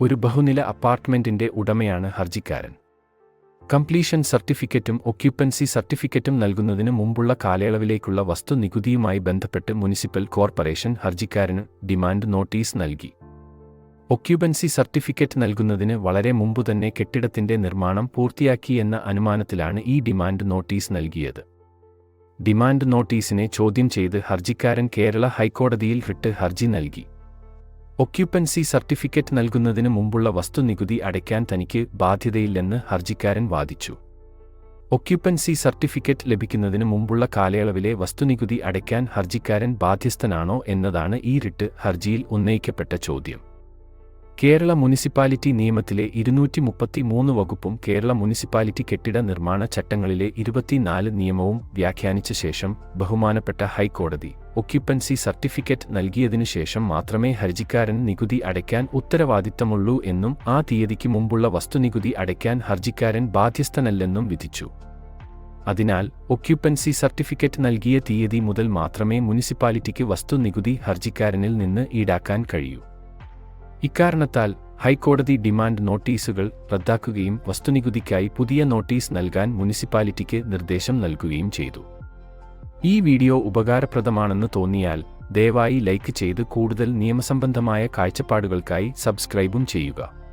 ഒരു ബഹുനില അപ്പാർട്ട്മെന്റിന്റെ ഉടമയാണ് ഹർജിക്കാരൻ. കംപ്ലീഷൻ സർട്ടിഫിക്കറ്റും ഒക്യുപ്പൻസി സർട്ടിഫിക്കറ്റും നൽകുന്നതിന് മുമ്പുള്ള കാലയളവിലേക്കുള്ള വസ്തുനികുതിയുമായി ബന്ധപ്പെട്ട് മുനിസിപ്പൽ കോർപ്പറേഷൻ ഹർജിക്കാരന് ഡിമാൻഡ് നോട്ടീസ് നൽകി. ഒക്യുപൻസി സർട്ടിഫിക്കറ്റ് നൽകുന്നതിന് വളരെ മുമ്പുതന്നെ കെട്ടിടത്തിന്റെ നിർമ്മാണം പൂർത്തിയാക്കി എന്ന അനുമാനത്തിലാണ് ഈ ഡിമാൻഡ് നോട്ടീസ് നൽകിയത്. ഡിമാൻഡ് നോട്ടീസിനെ ചോദ്യം ചെയ്ത് ഹർജിക്കാരൻ കേരള ഹൈക്കോടതിയിൽ റിട്ട് ഹർജി നൽകി. ഒക്യുപ്പൻസി സർട്ടിഫിക്കറ്റ് നൽകുന്നതിന് മുമ്പുള്ള വസ്തുനികുതി അടയ്ക്കാൻ തനിക്ക് ബാധ്യതയില്ലെന്ന് ഹർജിക്കാരൻ വാദിച്ചു. ഒക്യുപ്പൻസി സർട്ടിഫിക്കറ്റ് ലഭിക്കുന്നതിന് മുമ്പുള്ള കാലയളവിലെ വസ്തുനികുതി അടയ്ക്കാൻ ഹർജിക്കാരൻ ബാധ്യസ്ഥനാണോ എന്നതാണ് ഈ റിട്ട് ഹർജിയിൽ ഉന്നയിക്കപ്പെട്ട ചോദ്യം. കേരള മുനിസിപ്പാലിറ്റി നിയമത്തിലെ ഇരുന്നൂറ്റി മുപ്പത്തി മൂന്ന് വകുപ്പും കേരള മുനിസിപ്പാലിറ്റി കെട്ടിട നിർമ്മാണ ചട്ടങ്ങളിലെ ഇരുപത്തിനാല് നിയമവും വ്യാഖ്യാനിച്ച ശേഷം ബഹുമാനപ്പെട്ട ഹൈക്കോടതി ഒക്യുപ്പൻസി സർട്ടിഫിക്കറ്റ് നൽകിയതിനു ശേഷം മാത്രമേ ഹർജിക്കാരൻ നികുതി അടയ്ക്കാൻ ഉത്തരവാദിത്തമുള്ളൂ എന്നും ആ തീയതിക്ക് മുമ്പുള്ള വസ്തുനികുതി അടയ്ക്കാൻ ഹർജിക്കാരൻ ബാധ്യസ്ഥനല്ലെന്നും വിധിച്ചു. അതിനാൽ ഒക്യുപ്പൻസി സർട്ടിഫിക്കറ്റ് നൽകിയ തീയതി മുതൽ മാത്രമേ മുനിസിപ്പാലിറ്റിക്ക് വസ്തുനികുതി ഹർജിക്കാരനിൽ നിന്ന് ഈടാക്കാൻ കഴിയൂ. ഇക്കാരണത്താൽ ഹൈക്കോടതി ഡിമാൻഡ് നോട്ടീസുകൾ റദ്ദാക്കുകയും വസ്തുനികുതിക്കായി പുതിയ നോട്ടീസ് നൽകാൻ മുനിസിപ്പാലിറ്റിക്ക് നിർദ്ദേശം നൽകുകയും ചെയ്തു. ഈ വീഡിയോ ഉപകാരപ്രദമാണെന്ന് തോന്നിയാൽ ദയവായി ലൈക്ക് ചെയ്ത് കൂടുതൽ നിയമസംബന്ധമായ കാഴ്ചപ്പാടുകൾക്കായി സബ്സ്ക്രൈബും ചെയ്യുക.